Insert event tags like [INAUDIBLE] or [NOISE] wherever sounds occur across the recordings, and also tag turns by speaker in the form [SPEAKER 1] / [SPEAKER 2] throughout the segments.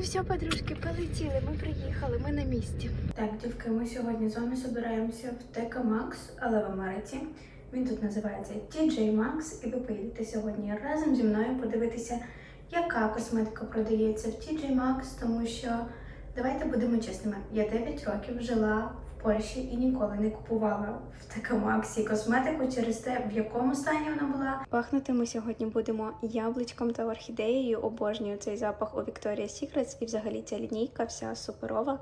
[SPEAKER 1] Ну все, подружки, полетіли. Ми приїхали, ми на місці.
[SPEAKER 2] Так, дівки, ми сьогодні з вами збираємося в ТК Макс, але в Америці. Він тут називається TJ Maxx, і ви поїдете сьогодні разом зі мною подивитися, яка косметика продається в TJ Maxx, тому що давайте будемо чесними. Я 9 років жила в Польщі і ніколи не купувала в Maxx косметику через те, в якому стані вона була.
[SPEAKER 1] Пахнути ми сьогодні будемо яблучком та орхідеєю. Обожнюю цей запах у Victoria's Secret і взагалі ця лінійка вся суперова.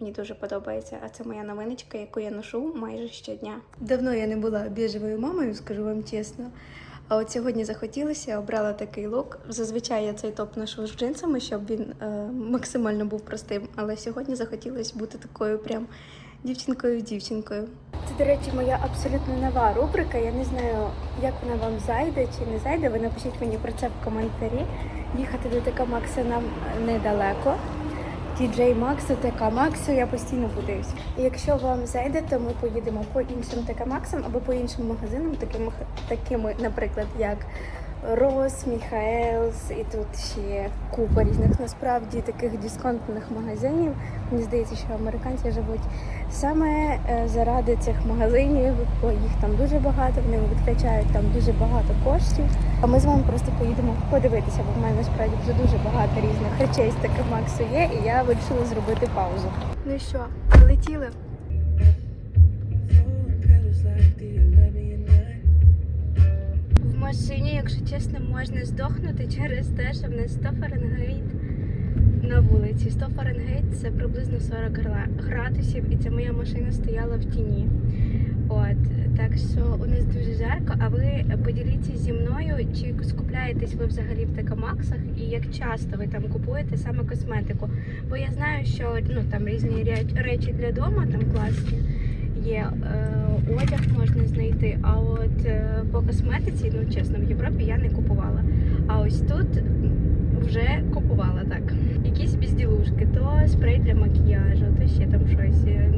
[SPEAKER 1] Мені дуже подобається, а це моя новиночка, яку я ношу майже щодня. Давно я не була біжевою мамою, скажу вам чесно. А от сьогодні захотілося, обрала такий лук. Зазвичай я цей топ ношу з джинсами, щоб він е, максимально був простим. Але сьогодні захотілося бути такою прям дівчинкою-дівчинкою. Це, до речі, моя абсолютно нова рубрика. Я не знаю, як вона вам зайде чи не зайде. Ви напишіть мені про це в коментарі. Їхати до ТК Макса нам недалеко. TJ Максу, ТК Максу, я постійно путаюсь. І якщо вам зайде, то ми поїдемо по іншим ТК Максам або по іншим магазинам, такими, такими наприклад, як Рос, Міхаелс, і тут ще купа різних насправді таких дисконтних магазинів. Мені здається, що американці живуть саме е, заради цих магазинів, бо їх там дуже багато, вони витрачають там дуже багато коштів. А ми з вами просто поїдемо подивитися, бо в мене насправді вже дуже багато різних речей з таким Максу є, і я вирішила зробити паузу. Ну що, полетіли? В машині, якщо чесно, можна здохнути через те, що в нас 100 Фаренгейт на вулиці. 100 Фаренгейт це приблизно 40 гра- градусів, і ця моя машина стояла в тіні. От так що у нас дуже жарко. А ви поділіться зі мною, чи скупляєтесь ви взагалі в Текамаксах і як часто ви там купуєте саме косметику? Бо я знаю, що ну там різні речі для дому там класні є. Е, одяг можна знайти. А от е, по косметиці, ну чесно, в Європі я не купувала. А ось тут вже купувала так. Якісь безділушки, то спрей для макіяжу, то ще там щось. Е,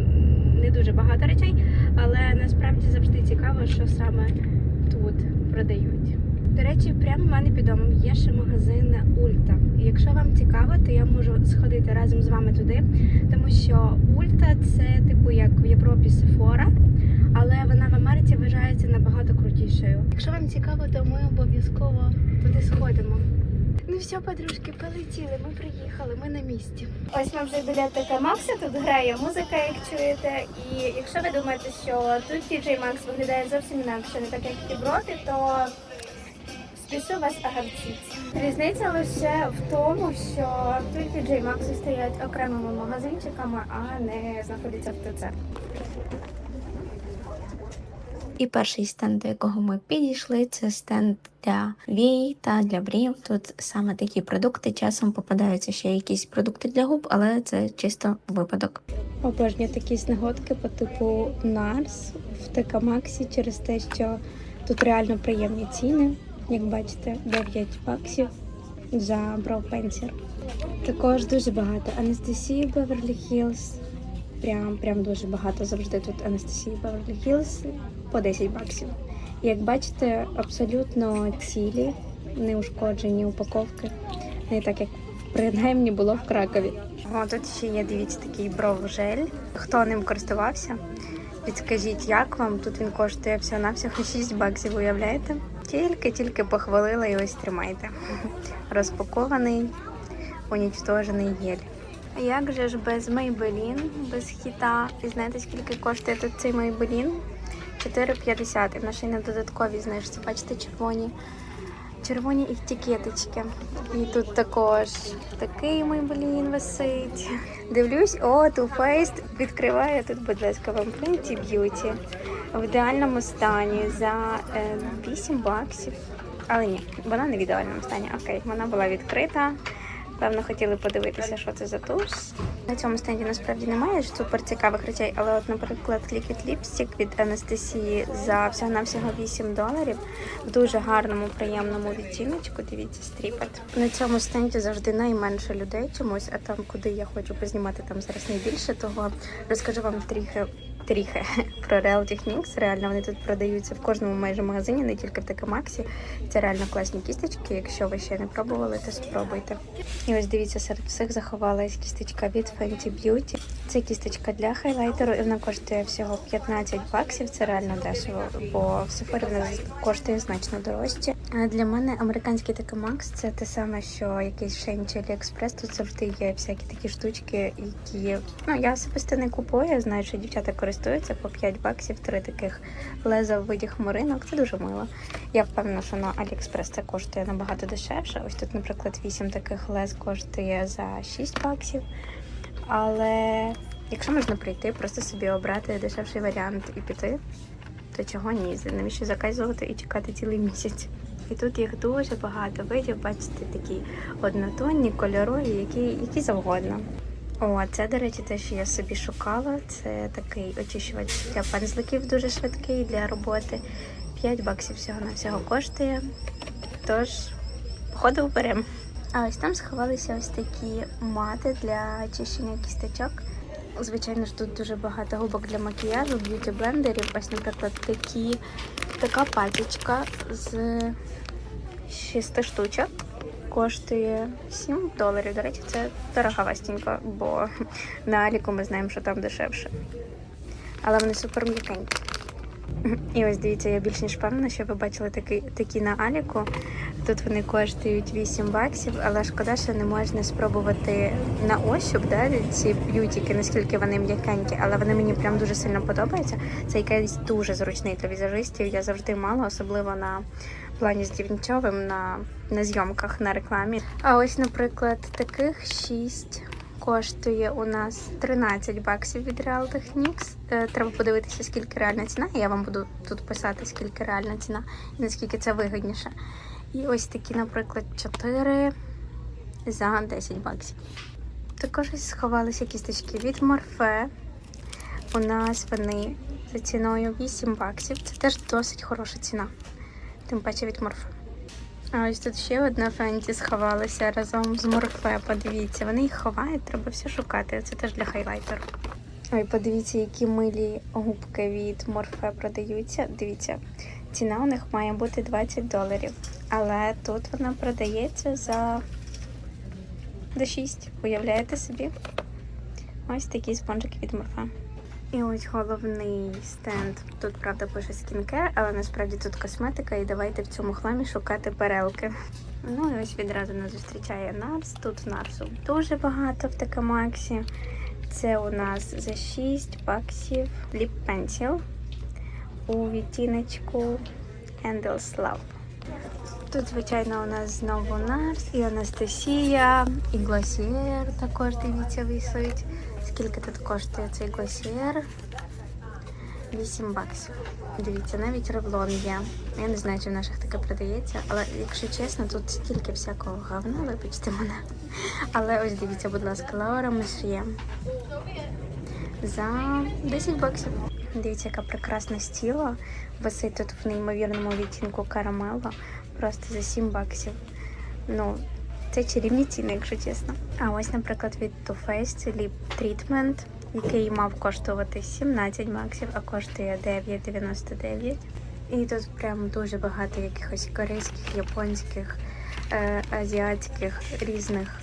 [SPEAKER 1] Не дуже багато речей, але насправді завжди цікаво, що саме тут продають. До речі, прямо в мене під домом є ще магазин Ульта. Якщо вам цікаво, то я можу сходити разом з вами туди, тому що Ульта це типу як в Європі Сефора, але вона в Америці вважається набагато крутішою. Якщо вам цікаво, то ми обов'язково туди сходимо. Ну все, подружки, полетіли. Ми приїхали, ми на місці. Ось ми вже біля ТК Макса, тут грає музика, як чуєте. І якщо ви думаєте, що тут TJ Макс виглядає зовсім інакше, не так як в Європі, то спішу вас агарціць. Різниця лише в тому, що тут TJ Макси стоять окремими магазинчиками, а не знаходяться в ТЦ.
[SPEAKER 3] І перший стенд, до якого ми підійшли, це стенд для вій та для брів. Тут саме такі продукти. Часом попадаються ще якісь продукти для губ, але це чисто випадок.
[SPEAKER 1] Обожнюю такі снеготки по типу Нарс в ТК Максі через те, що тут реально приємні ціни. Як бачите, 9 баксів за Pencil. Також дуже багато Анастасії Беверлі Хіллз. Прям, прям дуже багато завжди тут Анастасії Беверлі Хіллз по 10 баксів. Як бачите, абсолютно цілі, неушкоджені упаковки. Не так як принаймні було в Кракові. О, тут ще є, дивіться, такий бров-жель. Хто ним користувався? Підскажіть, як вам? Тут він коштує всього-навсього 6 баксів, уявляєте? Тільки-тільки похвалила і ось тримайте. Розпакований, унічтожений гель. А як же ж без Maybelline, без хіта? І знаєте, скільки коштує тут цей Maybelline? 4,50. І в нашій на додатковій знижці. Бачите, червоні. Червоні етикеточки. І тут також такий Maybelline висить. Дивлюсь, о, Too Faced відкриває тут, будь ласка, вам Fenty Beauty в ідеальному стані за е, 8 баксів. Але ні, вона не в ідеальному стані. Окей, вона була відкрита. Певно, хотіли подивитися, що це за туш. На цьому стенді насправді немає супер цікавих речей, але, от, наприклад, Liquid Lipstick від Анастасії за всього-навсього 8 доларів в дуже гарному, приємному відтіночку. Дивіться, стріпет. На цьому стенді завжди найменше людей чомусь, а там, куди я хочу познімати, там зараз найбільше. Того розкажу вам трохи тріхи [LAUGHS] про Real Techniques. Реально вони тут продаються в кожному майже магазині, не тільки в Такамаксі. Це реально класні кісточки. Якщо ви ще не пробували, то спробуйте. І ось дивіться, серед всіх заховалась кісточка від Fenty Beauty. Це кісточка для хайлайтеру, і вона коштує всього 15 баксів. Це реально дешево, бо в Sephora вона коштує значно дорожче. А для мене американський Такамакс це те саме, що якийсь Shein чи AliExpress. Тут завжди є всякі такі штучки, які ну я особисто не купую. Я знаю, що дівчата користуються по 5 баксів, три таких леза в виді хмаринок. Це дуже мило. Я впевнена, що на AliExpress це коштує набагато дешевше. Ось тут, наприклад, 8 таких лез коштує за 6 баксів. Але якщо можна прийти, просто собі обрати дешевший варіант і піти, то чого ні? Навіщо заказувати і чекати цілий місяць? І тут їх дуже багато видів, бачите, такі однотонні, кольорові, які, які завгодно. О, це, до речі, те, що я собі шукала. Це такий очищувач для пензликів дуже швидкий для роботи. 5 баксів всього на всього коштує. Тож, походу беремо. А ось там сховалися ось такі мати для очищення кісточок. Звичайно ж, тут дуже багато губок для макіяжу, б'юті блендерів. Ось, наприклад, такі, така пачечка з 6 штучок. Коштує 7 доларів. До речі, це дороговастенько, бо [LAUGHS] на Аліку ми знаємо, що там дешевше. Але вони супер м'якенькі. І ось дивіться, я більш ніж впевнена, що ви бачили такі, такі на Аліку. Тут вони коштують 8 баксів, але шкода, що не можна спробувати на ощуп да, ці б'ютіки, наскільки вони м'якенькі, але вони мені прям дуже сильно подобаються. Це якийсь дуже зручний для візажистів. Я завжди мала, особливо на плані з Дівнічовим на, на зйомках на рекламі. А ось, наприклад, таких 6 коштує у нас 13 баксів від Real Techniques. Е, Треба подивитися, скільки реальна ціна. Я вам буду тут писати, скільки реальна ціна і наскільки це вигідніше. І ось такі, наприклад, 4 за 10 баксів. Також сховалися кісточки від Morphe. У нас вони за ціною 8 баксів. Це теж досить хороша ціна. Тим паче від Morphe. А ось тут ще одна фенті сховалася разом з Morphe. Подивіться, вони їх ховають, треба все шукати. Це теж для хайлайтеру. Ой, подивіться, які милі губки від Morphe продаються. Дивіться, ціна у них має бути 20 доларів. Але тут вона продається за до 6. Уявляєте собі? Ось такі спонжики від Morphe. І ось головний стенд. Тут, правда, пише скінкер, але насправді тут косметика, і давайте в цьому хламі шукати перелки. Ну і ось відразу нас зустрічає Нарс. Тут Нарсу дуже багато в Такамаксі. Це у нас за 6 баксів Lip Pencil у відтіночку Candles Love. Тут, звичайно, у нас знову Нарс і Анастасія, і Глосієр також, дивіться, висують. Скільки тут коштує цей Глосієр? 8 баксів. Дивіться, навіть ревлон є. Я не знаю, чи в наших таке продається, але якщо чесно, тут стільки всякого говна, вибачте мене. Але ось дивіться, будь ласка, Лаура Месьє. За 10 баксів. Дивіться, яка прекрасна стіла. Висить тут в неймовірному відтінку карамела. Просто за 7 баксів. Ну, це чарівні ціни, якщо чесно. А ось, наприклад, від Too Faced Lip Treatment, який мав коштувати 17 баксів, а коштує 9,99. І тут прям дуже багато якихось корейських, японських, е, азіатських різних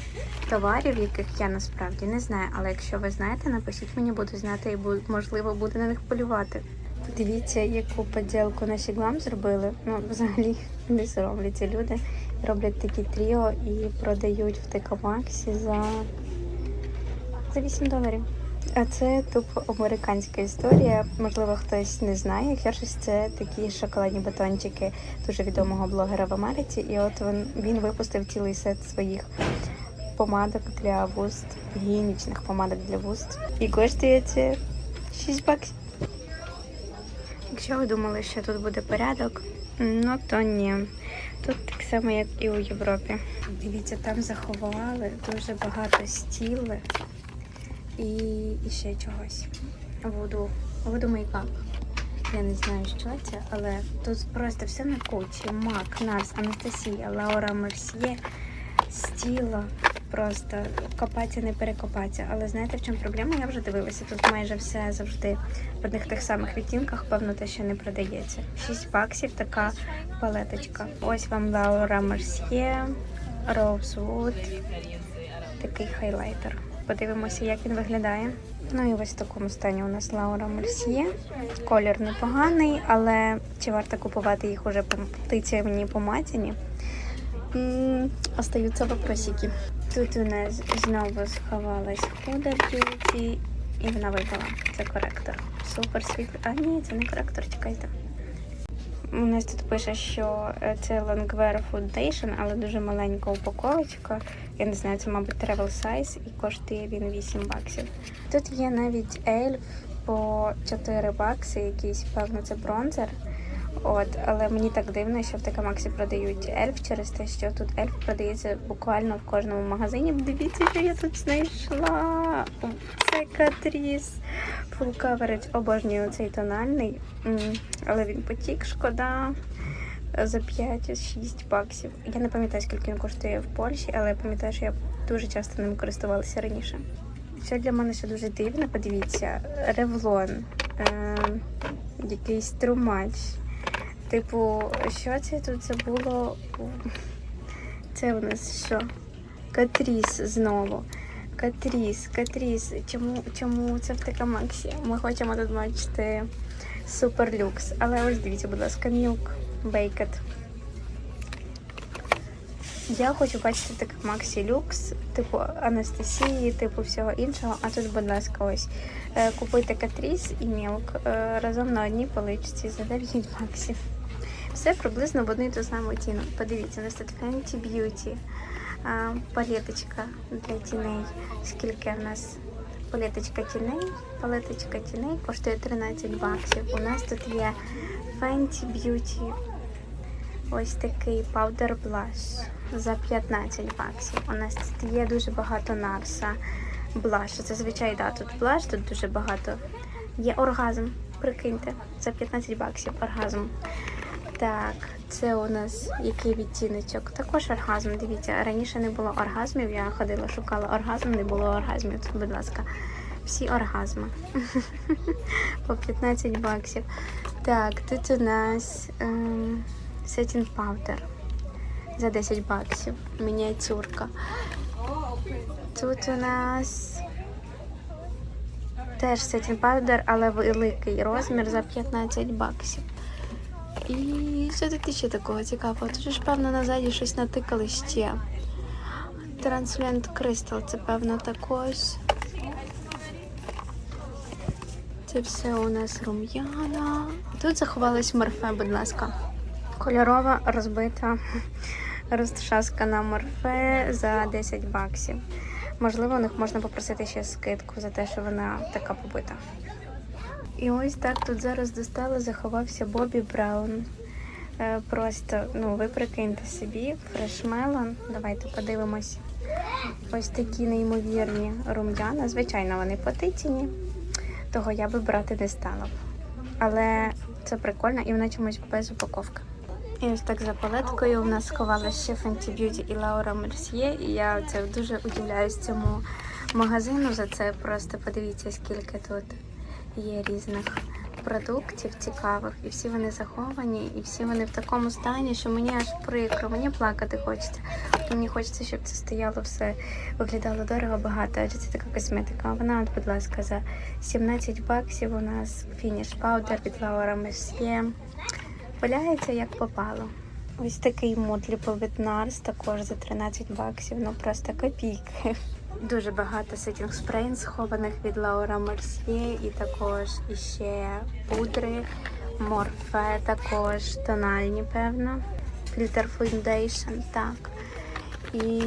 [SPEAKER 1] товарів, яких я насправді не знаю. Але якщо ви знаєте, напишіть мені, буду знати і можливо буду на них полювати. Подивіться, яку поділку наші глам зробили. Ну, взагалі не соромляться люди. Роблять такі тріо і продають в Текамаксі за, за 8 доларів. А це тупо американська історія. Можливо, хтось не знає. Хершес це такі шоколадні батончики дуже відомого блогера в Америці. І от він, він випустив цілий сет своїх помадок для вуст, гігієнічних помадок для вуст. І коштує це 6 баксів. Якщо ви думали, що тут буде порядок, ну то ні. Тут так само, як і у Європі. Дивіться, там заховали дуже багато стіли і, і ще чогось. Воду, мейкап. Я не знаю, що це, але тут просто все на кучі. Мак, Нарс, Анастасія, Лаура Мерсьє, стіла. Просто копатися, не перекопатися. Але знаєте, в чому проблема? Я вже дивилася. Тут майже все завжди в одних тих самих відтінках, певно, те, що не продається. 6 баксів така палеточка. Ось вам Laura Mercier, Rosewood, такий хайлайтер. Подивимося, як він виглядає. Ну і ось в такому стані у нас Лаура Мерсьє. Колір непоганий, але чи варто купувати їх уже по птиці мені по матіні? Остаються вопросики. Тут у нас знову сховалась Huda Beauty і вона випала. Це коректор. Супер світлий. А ні, це не коректор, чекайте. У нас тут пише, що е, це Longwear Foundation, але дуже маленька упаковочка. Я не знаю, це, мабуть, travel size і коштує він 8 баксів. Тут є навіть ельф по 4 бакси, якийсь, певно, це бронзер. От, але мені так дивно, що в Такамаксі продають ельф через те, що тут ельф продається буквально в кожному магазині. Дивіться, що я тут знайшла. Це Катріс. Full. Обожнюю цей тональний, але він потік, шкода. За 5-6 баксів. Я не пам'ятаю, скільки він коштує в Польщі, але я пам'ятаю, що я дуже часто ним користувалася раніше. Що для мене ще дуже дивно, подивіться, ревлон, е, якийсь трумач. Типу, що це тут забуло? Це у нас що? Катріс знову. Катріс, Катріс. Чому, чому це в Такамаксі? Ми хочемо тут бачити суперлюкс. Але ось дивіться, будь ласка, мілк, бейкет. Я хочу бачити так Максі Люкс, типу Анастасії, типу всього іншого. А тут, будь ласка, ось е, купуйте Катріс і Мілк е, разом на одній поличці за 9 баксів. Все приблизно в одну і ту саму ціну. Подивіться, тут Fenty Beauty, палеточка для тіней. Скільки в нас палеточка тіней? Палеточка тіней коштує 13 баксів. У нас тут є Fenty Beauty Ось такий Powder Blush за 15 баксів. У нас тут є дуже багато нарса блашу. Зазвичай, да, тут блаш, тут дуже багато. Є оргазм, прикиньте, за 15 баксів оргазм. Так, це у нас який відтіночок. Також оргазм. Дивіться, раніше не було оргазмів. Я ходила, шукала оргазм, не було оргазмів. Тут, будь ласка, всі оргазми. [LAUGHS] По 15 баксів. Так, тут у нас. Ем... Setting за 10 баксів. Мініатюрка. Тут у нас теж Setting Powder, але великий розмір за 15 баксів. І що тут ще такого цікавого? Тут ж, певно, назаді щось натикали ще. Translucent Crystal, це певно також. Це все у нас рум'яна. Тут заховалась морфе, будь ласка. Кольорова розбита [LAUGHS] розчаскана морфе за 10 баксів. Можливо, у них можна попросити ще скидку за те, що вона така побита. І ось так тут зараз достали, заховався Бобі Браун. Е, Просто, ну, ви прикиньте собі, фрешмелон. Давайте подивимось. Ось такі неймовірні рум'яна. Звичайно, вони потицяні, того я би брати не стала. б. Але це прикольно і вона чомусь без упаковки. І ось так за палеткою у нас сховалася ще Fenty Beauty і Laura Mercier. І я це дуже удивляюсь цьому магазину за це. Просто подивіться, скільки тут є різних продуктів цікавих, і всі вони заховані, і всі вони в такому стані, що мені аж прикро, мені плакати хочеться. Мені хочеться, щоб це стояло все, виглядало дорого, багато, адже це така косметика. Вона, от, будь ласка, за 17 баксів у нас фініш паудер від Laura Mercier. Валяється як попало. Ось такий модлі від також за 13 баксів, ну просто копійки. Дуже багато сетінг спрей схованих від Laura Mercier і також іще пудри, морфе, також тональні, певно. Фільтр Foundation, так. І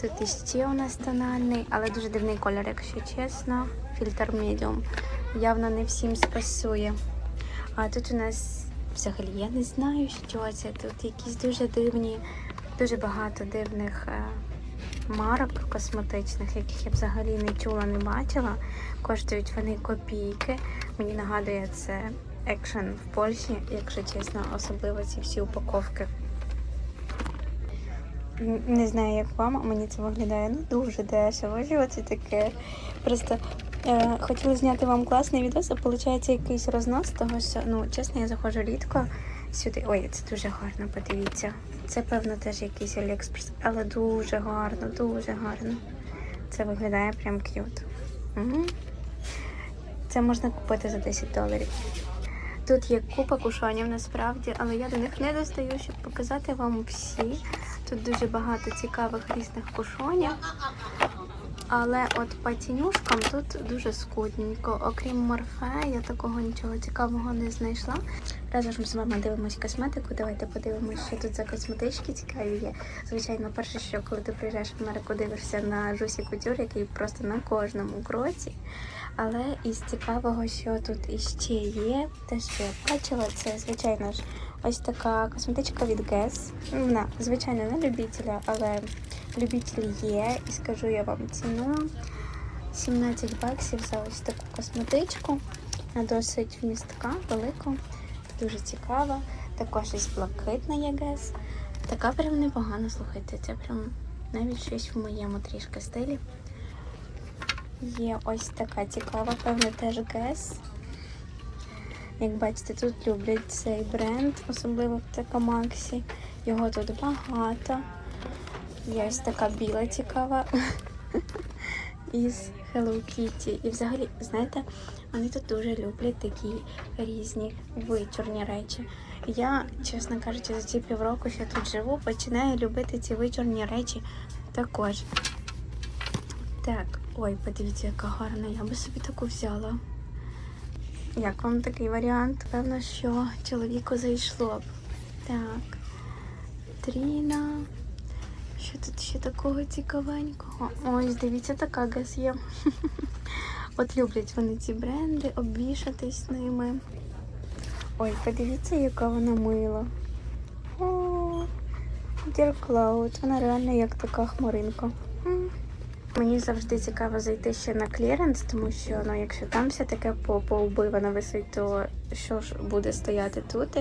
[SPEAKER 1] тут іще у нас тональний, але дуже дивний кольор, якщо чесно. Фільтр Medium. Явно не всім спасує. А тут у нас взагалі я не знаю, що це. Тут якісь дуже дивні, дуже багато дивних е, марок косметичних, яких я взагалі не чула, не бачила. Коштують вони копійки. Мені нагадує це екшен в Польщі, якщо чесно, особливо ці всі упаковки. Не знаю, як вам, а мені це виглядає ну дуже дешево. Це таке? Просто е, хотіла зняти вам класний відео, а виходить якийсь рознос того, що ну чесно, я заходжу рідко сюди. Ой, це дуже гарно, подивіться. Це певно теж якийсь Аліекспрес, але дуже гарно, дуже гарно. Це виглядає прям к'ют. Угу. Це можна купити за 10 доларів. Тут є купа кушонів насправді, але я до них не достаю, щоб показати вам всі. Тут дуже багато цікавих різних кушонів. Але от по тінюшкам тут дуже скудненько. Окрім морфе, я такого нічого цікавого не знайшла. Разом з вами дивимось косметику. Давайте подивимося, що тут за косметички цікаві є. Звичайно, перше, що коли ти приїжджаєш в Америку, дивишся на Жусі Кутюр, який просто на кожному кроці. Але із цікавого, що тут іще є, те, що я бачила, це звичайно ж ось така косметичка від Guess. Вона звичайно не любителя, але любитель є. І скажу я вам ціну 17 баксів за ось таку косметичку. Вона досить вмістка, велика, дуже цікава. Також із блакитна є Guess. Така прям непогана, слухайте, це прям навіть щось в моєму трішки стилі. Є ось така цікава, певно, теж Guess. Як бачите, тут люблять цей бренд, особливо в Текамаксі. Його тут багато. Є ось така біла цікава [LAUGHS] із Hello Kitty. І взагалі, знаєте, вони тут дуже люблять такі різні вичорні речі. Я, чесно кажучи, за ці півроку, що тут живу, починаю любити ці вичорні речі також. Так, ой, подивіться, яка гарна. Я би собі таку взяла. Як вам такий варіант? Певно, що чоловіку зайшло б. Так. Тріна. Що тут ще такого цікавенького? Ось, дивіться, така газ є. [LAUGHS] От люблять вони ці бренди, обвішатись ними. Ой, подивіться, яка вона мила. О, Dear Cloud. Вона реально як така хмаринка. Мені завжди цікаво зайти ще на кліренс, тому що ну, якщо там все таке по поубивано висить, то що ж буде стояти тут?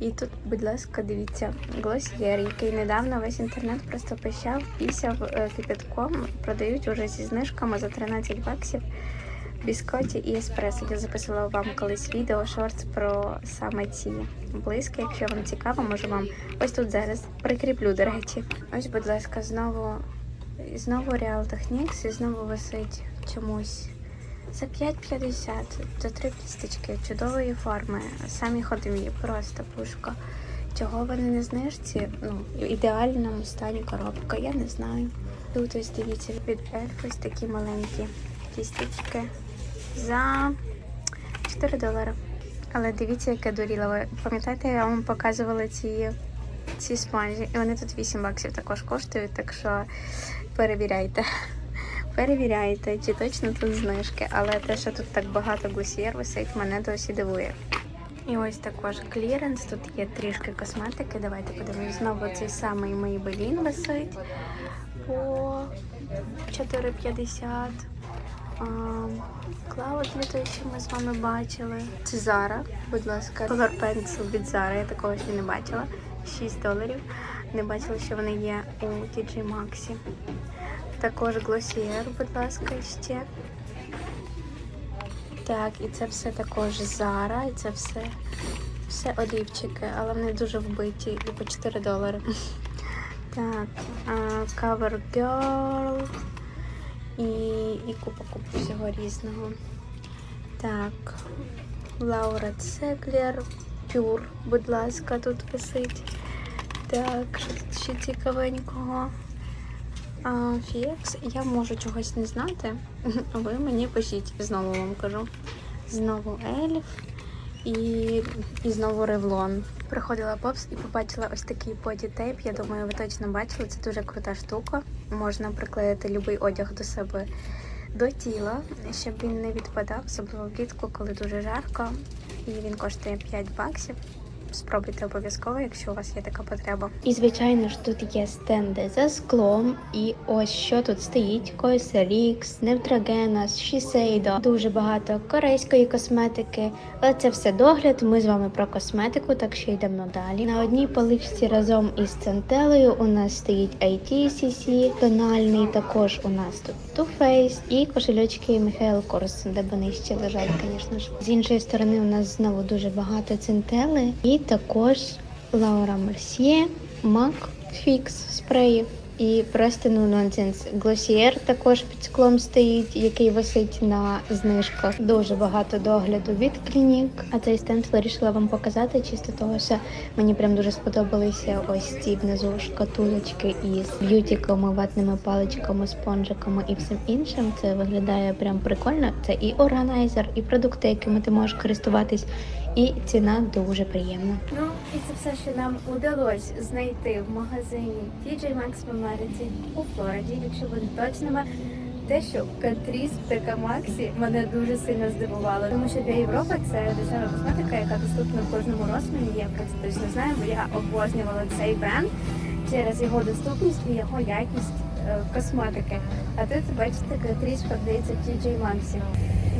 [SPEAKER 1] І тут, будь ласка, дивіться, глосьєр, який недавно весь інтернет просто пищав, пісяв е, кипятком, продають уже зі знижками за 13 баксів біскоті і еспресо. Я записувала вам колись відео шорт про саме ці блиски. Якщо вам цікаво, можу вам ось тут зараз прикріплю, до речі. Ось, будь ласка, знову і знову Real Techniques і знову висить чомусь. За 5,50 за три кісточки чудової форми. Самі ходові, просто пушка. Чого вони не знижці? Ну, в ідеальному стані коробка, я не знаю. Тут ось дивіться від ось такі маленькі кісточки за 4 долари. Але дивіться, яке дурілове. Пам'ятаєте, я вам показувала ці, ці спонжі, і вони тут 8 баксів також коштують, так що перевіряйте. [LAUGHS] Перевіряйте, чи точно тут знижки, але те, що тут так багато гусєр висить, мене досі дивує. І ось також кліренс, тут є трішки косметики. Давайте подивимось. Знову цей самий Maybelline висить по 4,50. Клауд той, що ми з вами бачили. Це Zara, будь ласка. Color Pencil від Zara, я такого ще не бачила. 6 доларів. Не бачила, що вони є у TJ Maxx. Також Glossier, будь ласка, ще. Так, і це все також Zara, і це все, все олівчики, але вони дуже вбиті і по 4 долари. Так, Cover Girl і, і купа купа всього різного. Так, Лаура Цеглер, Пюр, будь ласка, тут висить. Так, ще цікавенького? Фікс, я можу чогось не знати. [LAUGHS] Ви мені пишіть, знову вам кажу. Знову Ельф і, і знову Ревлон. Приходила Попс і побачила ось такий боді-тейп. Я думаю, ви точно бачили. Це дуже крута штука. Можна приклеїти будь-який одяг до себе до тіла, щоб він не відпадав, особливо влітку, коли дуже жарко. І він коштує 5 баксів. Спробуйте обов'язково, якщо у вас є така потреба. І звичайно ж тут є стенди за склом, і ось що тут стоїть: Койсерікс, Невтрагена, Shiseido, дуже багато корейської косметики. Але це все догляд. Ми з вами про косметику, так що йдемо далі. На одній поличці разом із центелею у нас стоїть ITCC, тональний. Також у нас тут Too Faced і кошельочки Michael Kors, де вони ще лежать, звісно ж. З іншої сторони, у нас знову дуже багато центели, і також Laura Mercier, MAC Fix спреїв. І просто ну нонсенс. Глосієр також під склом стоїть, який висить на знижках. Дуже багато догляду від клінік. А цей стенд вирішила вам показати чисто того, що мені прям дуже сподобалися ось ці внизу шкатулочки із б'ютіками, ватними паличками, спонжиками і всім іншим. Це виглядає прям прикольно. Це і органайзер, і продукти, якими ти можеш користуватись. І ціна дуже приємна. Ну і це все, що нам удалось знайти в магазині TJ Maxx в Америці у Флориді, якщо бути точними. Те, що в ТК Максі мене дуже сильно здивувало, тому що для Європи це дешева косметика, яка доступна в кожному розмірі. Я про це точно знаю, бо я обожнювала цей бренд через його доступність і його якість е, косметики. А тут бачите, Catrice продається TJ Maxx.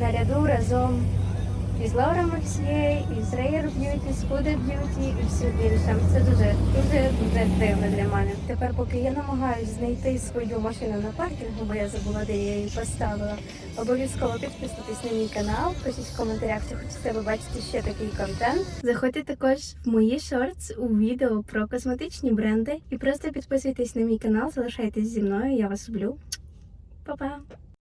[SPEAKER 1] Наряду разом із Laura Mercier, із Rare Beauty, з Huda Beauty і всім іншим. Це дуже дуже дуже дивно для мене. Тепер, поки я намагаюся знайти свою машину на паркінгу, бо я забула, де я її поставила. Обов'язково підписуйтесь на мій канал, пишіть в коментарях, чи хочете ви бачити ще такий контент. Заходьте також в мої шортс у відео про косметичні бренди і просто підписуйтесь на мій канал, залишайтесь зі мною. Я вас люблю. Па-па!